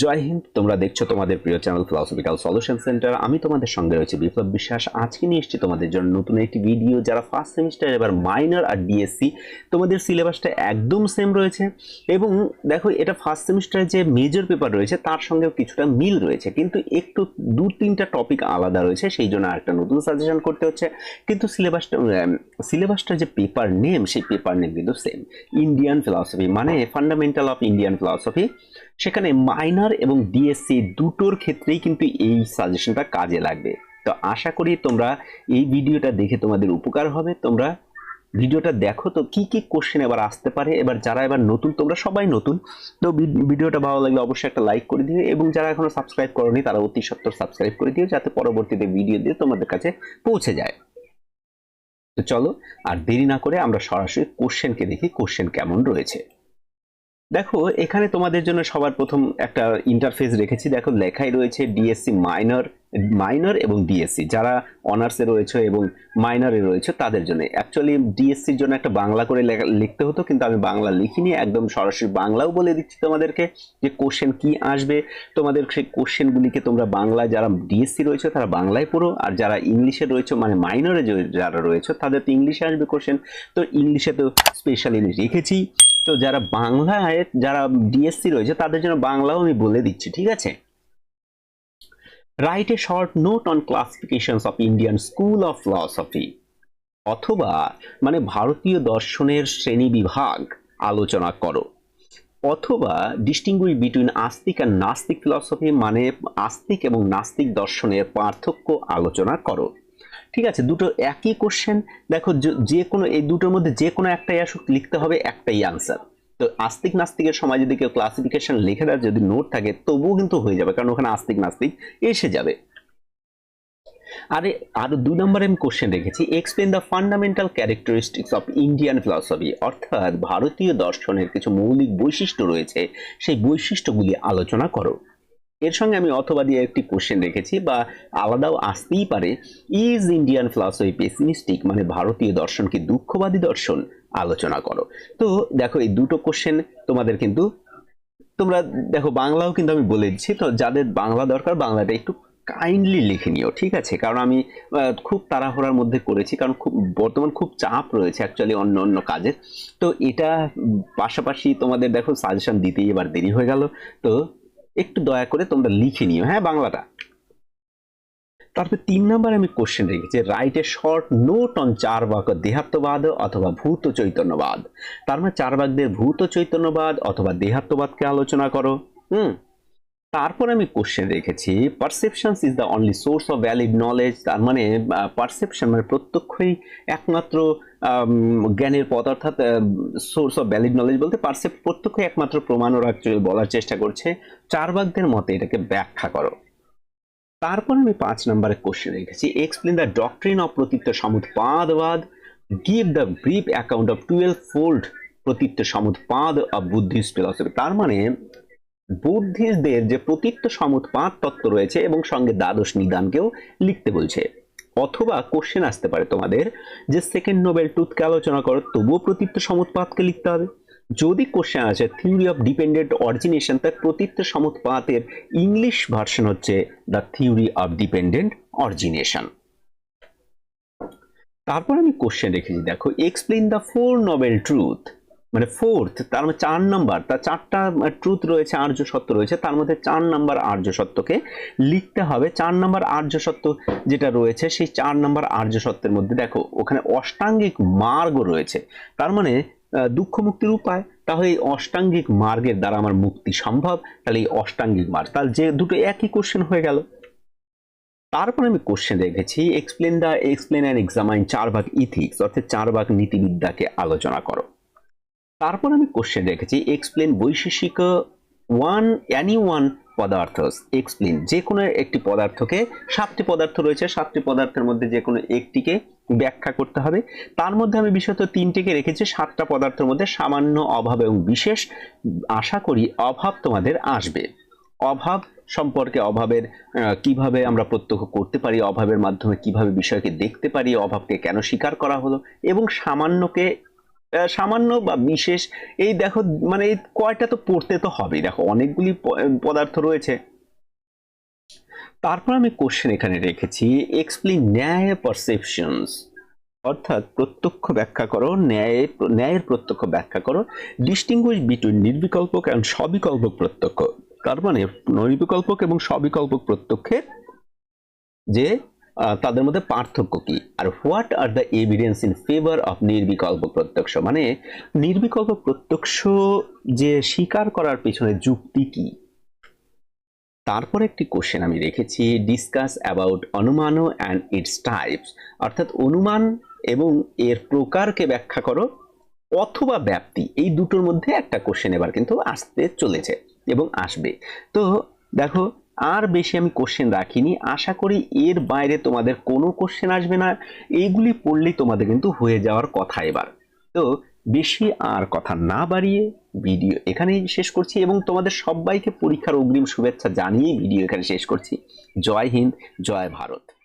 জয় হিন্দ, তোমরা দেখছ তোমাদের প্রিয় চ্যানেল ফিলসফিক্যাল সলিউশন সেন্টার আমি তোমাদের সঙ্গে রয়েছে বিপ্লব বিশ্বাস। আজকে নিয়ে এসেছি তোমাদের জন্য নতুন একটি ভিডিও যারা ফার্স্ট সেমিস্টার এবার মাইনর আর ডিএসসি তোমাদের সিলেবাসটা একদম সেম রয়েছে। এবং দেখো, এটা ফার্স্ট সেমিস্টারে যে মেজর পেপার রয়েছে, তার সঙ্গেও কিছুটা মিল রয়েছে। কিন্তু একটু দু, তিনটা টপিক আলাদা রয়েছে, সেই জন্য আরেকটা নতুন সাজেশন করতে হচ্ছে। কিন্তু সিলেবাসটা সিলেবাসটা যে পেপার নেম সেই পেপার নেম কিন্তু সেম ইন্ডিয়ান ফিলসফি মানে ফান্ডামেন্টাল অফ ইন্ডিয়ান ফিলসফি সেখানে মাইনার এবং ডিএসসি দুটোর ক্ষেত্রেই কিন্তু এই সাজেশনটা কাজে লাগবে। তো আশা করি তোমরা এই ভিডিওটা দেখে তোমাদের উপকার হবে। তোমরা ভিডিওটা দেখো তো কি কি কোশ্চেন এবার আসতে পারে। এবার যারা এবার নতুন, তোমরা সবাই নতুন। তো ভিডিওটা ভালো লাগলে অবশ্যই একটা লাইক করে দিও এবং যারা এখনও সাবস্ক্রাইব করনি, তারা অতি সত্তর সাবস্ক্রাইব করে দিও যাতে পরবর্তীতে ভিডিও দিয়ে তোমাদের কাছে পৌঁছে যায়। তো চলো, আর দেরি না করে আমরা সরাসরি কোশ্চেনকে দেখি কোশ্চেন কেমন রয়েছে। দেখো, এখানে তোমাদের জন্য সবার প্রথম একটা ইন্টারফেস রেখেছি। দেখো, লেখাই রয়েছে ডিএসসি মাইনর মাইনর এবং ডিএসসি যারা অনার্সে রয়েছে এবং মাইনরে রয়েছে, তাদের জন্য। অ্যাকচুয়ালি ডিএসসির জন্য একটা বাংলা করে লেখা- লিখতে হতো, কিন্তু আমি বাংলা লিখিনি। একদম সরাসরি বাংলাও বলে দিচ্ছি তোমাদেরকে যে কোশ্চেন কি আসবে। তোমাদের সেই কোশ্চেনগুলিকে তোমরা বাংলায় যারা ডিএসসি রয়েছে, তারা বাংলায় পড়ো। আর যারা ইংলিশে রয়েছে মানে মাইনরে যারা রয়েছে, তাদের তো ইংলিশে আসবে কোশ্চেন তো ইংলিশে তো স্পেশালি রেখেছি। তো যারা বাংলায়, যারা ডিএসসি রয়েছে, তাদের জন্য বাংলাও আমি বলে দিচ্ছি, ঠিক আছে? Write a short note on classifications of Indian school of philosophy অথবা মানে ভারতীয় দর্শনের শ্রেণি বিভাগ, আলোচনা করো। অথবা ডিস্টিংগুইশ বিটুইন আস্তিক আর নাস্তিক ফিলসফি মানে আস্তিক এবং নাস্তিক দর্শনের পার্থক্য আলোচনা করো। ঠিক আছে? দুটো একই কোশ্চেন দেখো, যে- কোনো, এই দুটোর মধ্যে যে কোনো একটাই আসুক, লিখতে হবে একটাই আনসার তো আস্তিক নাস্তিকের সময় যদি কেউ ক্লাসিফিকেশন লিখে দেয়, যদি নোট থাকে, তবুও কিন্তু হয়ে যাবে, কারণ ওখানে আস্তিক নাস্তিক এসে যাবে। আরে, আরও দুই নম্বরে আমি কোশ্চেন রেখেছি। Explain the fundamental characteristics of Indian philosophy অর্থাৎ ভারতীয় দর্শনের কিছু মৌলিক বৈশিষ্ট্য রয়েছে, সেই বৈশিষ্ট্যগুলি আলোচনা করো। এর সঙ্গে আমি অথবা দিয়ে একটি কোশ্চেন রেখেছি বা আলাদাও আসতেই পারে। ইজ ইন্ডিয়ান ফিলসফি পেসিমিস্টিক মানে ভারতীয় দর্শন কি দুঃখবাদী দর্শন? আলোচনা করো। তো দেখো, এই দুটো কোশ্চেন তোমাদের কিন্তু, তোমরা দেখো, বাংলাও কিন্তু আমি বলে দিচ্ছি। তো যাদের বাংলা দরকার, বাংলাটা একটু কাইন্ডলি লিখে নিও, ঠিক আছে? কারণ আমি খুব তাড়াহুড়ার মধ্যে করেছি, কারণ খুব, বর্তমান খুব চাপ রয়েছে অ্যাকচুয়ালি অন্য অন্য কাজের। তো এটা পাশাপাশি তোমাদের দেখো সাজেশন দিতেই এবার দেরি হয়ে গেল। তো একটু দয়া করে তোমরা লিখে নিও হ্যাঁ বাংলাটা। তারপর তিন নম্বর আমি কোশ্চেন রেখেছি write a short note on Charvaka দেহাত্মবাদ অথবা ভূত চৈতন্যবাদ। তার মানে চারবাকদের ভূত চৈতন্যবাদ অথবা দেহাত্মবাদকে আলোচনা করো, হুম? তারপর আমি কোশ্চেন রেখেছি perceptions is the only source of valid knowledge তার মানে পারসেপশন মানে প্রত্যক্ষই একমাত্র জ্ঞানের পথ অর্থাৎ সোর্স অফ ভ্যালিড নলেজ বলতে পারসেপ প্রত্যক্ষই একমাত্র প্রমাণ ওরা actually বলার চেষ্টা করছে। চারবাকদের মতে এটাকে ব্যাখ্যা করো। তারপর আমি পাঁচ নম্বরে কোশ্চেন রেখেছি explain the doctrine of প্রতীত্য সমুৎপাদবাদ give the brief account of twelve fold প্রতীত্য সমুৎপাদ of Buddhist philosophy তার মানে বুদ্ধিস্টদের যে প্রতীত্য সমুৎপাদ তত্ত্ব রয়েছে এবং সঙ্গে দ্বাদশ নিদানকেও লিখতে বলছে। অথবা কোশ্চেন আসতে পারে তোমাদের যে সেকেন্ড নোবেল টুথকে আলোচনা করো, তবুও প্রতীত্য সমুৎপাদকে লিখতে হবে। যদি কোশ্চেন আছে থিওরি অফ ডিপেন্ডেন্ট অরিজিনেশন তার প্রতীত্য সমুৎপাতের ইংলিশ ভার্সন হচ্ছে the theory of dependent origination তারপর আমি কোশ্চেন রেখেছি দেখো explain the four noble truth মানে ফোর্থ তার মানে চার নাম্বার তার চারটা ট্রুথ রয়েছে, আর্য সত্য রয়েছে, তার মধ্যে চার নাম্বার আর্য সত্যকে লিখতে হবে। চার নাম্বার আর্য সত্য যেটা রয়েছে, সেই চার নাম্বার আর্য সত্যের মধ্যে দেখো, ওখানে অষ্টাঙ্গিক মার্গ রয়েছে। তার মানে দুঃখ মুক্তির উপায়। তাহলে এই অষ্টাঙ্গিক মার্গের দ্বারা আমার মুক্তি সম্ভব। তাহলে এই অষ্টাঙ্গিক মার্গ, তাহলে যে দুটো একই কোশ্চেন হয়ে গেল। তারপর আমি কোশ্চেন রেখেছি explain the explain and examine চার ভাগ ইথিক্স অর্থাৎ চার ভাগ নীতিবিদ্যাকে আলোচনা করো। তারপর আমি কোশ্চেন রেখেছি explain Vaisheshika one any one পদার্থ এক্সপ্লেন যে কোনো একটি পদার্থকে, সাতটি পদার্থ রয়েছে, সাতটি পদার্থের মধ্যে যে কোনো একটিকে ব্যাখ্যা করতে হবে। তার মধ্যে আমি বিশেষত তিনটিকে রেখেছি, সাতটা পদার্থের মধ্যে সামান্য অভাব এবং বিশেষ, আশা করি অভাব তোমাদের আসবে। অভাব সম্পর্কে অভাবের কীভাবে আমরা প্রত্যক্ষ করতে পারি, অভাবের মাধ্যমে কীভাবে বিষয়কে দেখতে পারি, অভাবকে কেন স্বীকার করা হলো, এবং সামান্যকে সামান্য বা বিশেষ, এই দেখো মানে এই কয়টা তো পড়তে তো হবেই। দেখো, অনেকগুলি পদার্থ রয়েছে। তারপর আমি কোশ্চেন এখানে রেখেছি এক্সপ্লেন ন্যায় পারসেপশনস অর্থাৎ প্রত্যক্ষ ব্যাখ্যা করো, ন্যায়, ন্যায়ের প্রত্যক্ষ ব্যাখ্যা করো ডিস্টিংগুইশ বিটুইন নির্বিকল্পক এবং সবিকল্পক প্রত্যক্ষ। তার মানে নির্বিকল্পক এবং সবিকল্পক প্রত্যক্ষের যে তাদের মধ্যে পার্থক্য কি? আর what are the evidence in favour of নির্বিকল্প প্রত্যক্ষ? মানে নির্বিকল্প প্রত্যক্ষ যে স্বীকার করার পেছনে যুক্তি কি? তারপর একটি কোশ্চেন আমি রেখেছি ডিসকাস অ্যাবাউট অনুমানও অ্যান্ড ইটস টাইপস অর্থাৎ অনুমান এবং এর প্রকারকে ব্যাখ্যা করো অথবা ব্যাপ্তি। এই দুটোর মধ্যে একটা কোশ্চেন এবার কিন্তু আসতে চলেছে এবং আসবে। তো দেখো আর বেশি আমি কোশ্চেন রাখিনি। আশা করি এর বাইরে তোমাদের কোনো কোশ্চেন আসবে না। এইগুলি পড়লেই তোমাদের কিন্তু হয়ে যাওয়ার কথা এবার। তো বেশি আর কথা না বাড়িয়ে ভিডিও এখানেই শেষ করছি এবং তোমাদের সবাইকে পরীক্ষার অগ্রিম শুভেচ্ছা জানিয়েই ভিডিও এখানে শেষ করছি। জয় হিন্দ, জয় ভারত।